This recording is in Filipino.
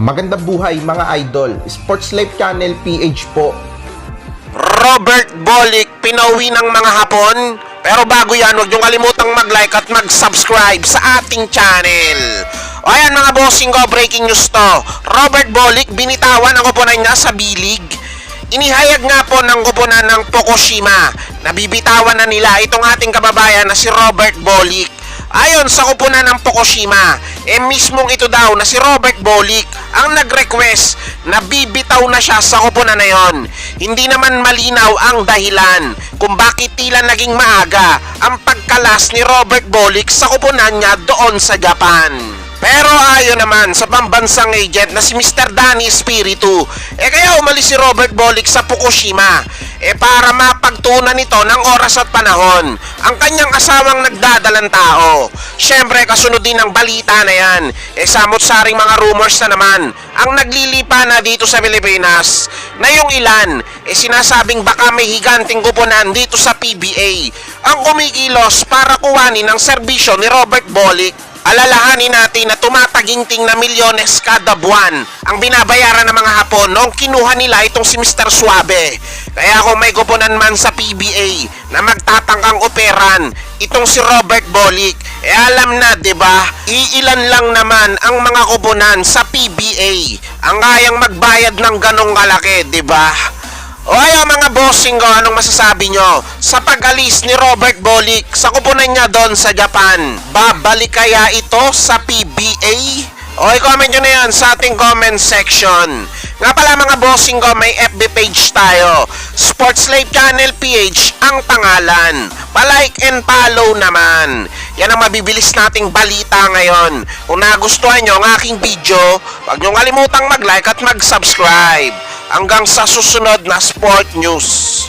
Magandang buhay mga idol. Sports Life Channel PH po. Robert Bolick, pinauwi ng mga hapon. Pero bago yan, huwag niyong kalimutang mag-like at mag-subscribe sa ating channel. O ayan mga bossing ko, breaking news to. Robert Bolick, binitawan ang kupunan niya sa bilig. Inihayag nga po ng kupunan ng Fukushima na bibitawan na nila itong ating kababayan na si Robert Bolick. Ayon sa kupunan ng Fukushima, eh mismong ito daw na si Robert Bolick ang nag-request na bibitaw na siya sa kupunan na yon. Hindi naman malinaw ang dahilan kung bakit tila naging maaga ang pagkalas ni Robert Bolick sa kupunan niya doon sa Japan. Pero ayon naman sa pambansang agent na si Mr. Danny Espiritu, eh kaya umalis si Robert Bolick sa Fukushima eh para mapagtunan nito ng oras at panahon ang kanyang asawang nagdadalang tao. Siyempre kasunod din ng balita na yan, eh samot-saring mga rumors na naman ang naglilipa na dito sa Pilipinas na yung ilan eh sinasabing baka may higanting kupunan dito sa PBA ang kumikilos para kuwanin ang serbisyo ni Robert Bolick Alalahanin natin na tumataginting na milyones kada buwan ang binabayaran ng mga Hapon noong kinuha nila itong si Mr. Suabe. Kaya kung may kupunan man sa PBA na magtatangkang operan itong si Robert Bolick, eh alam na 'di ba? Iilan lang naman ang mga kupunan sa PBA ang kayang magbayad ng ganong kalaki, 'di ba? O ayo mga bossing ko, anong masasabi nyo? Sa pag-alis ni Robert Bolick sa kupunan niya doon sa Japan, babalik kaya ito sa PBA? O i-comment nyo na yan sa ating comment section. Nga pala mga bossing ko, may FB page tayo. Sports Life Channel PH ang pangalan. Palike and follow naman. Yan ang mabibilis nating balita ngayon. Kung nagustuhan nyo ang aking video, huwag nyo kalimutang mag-like at mag-subscribe. Hanggang sa susunod na sport news.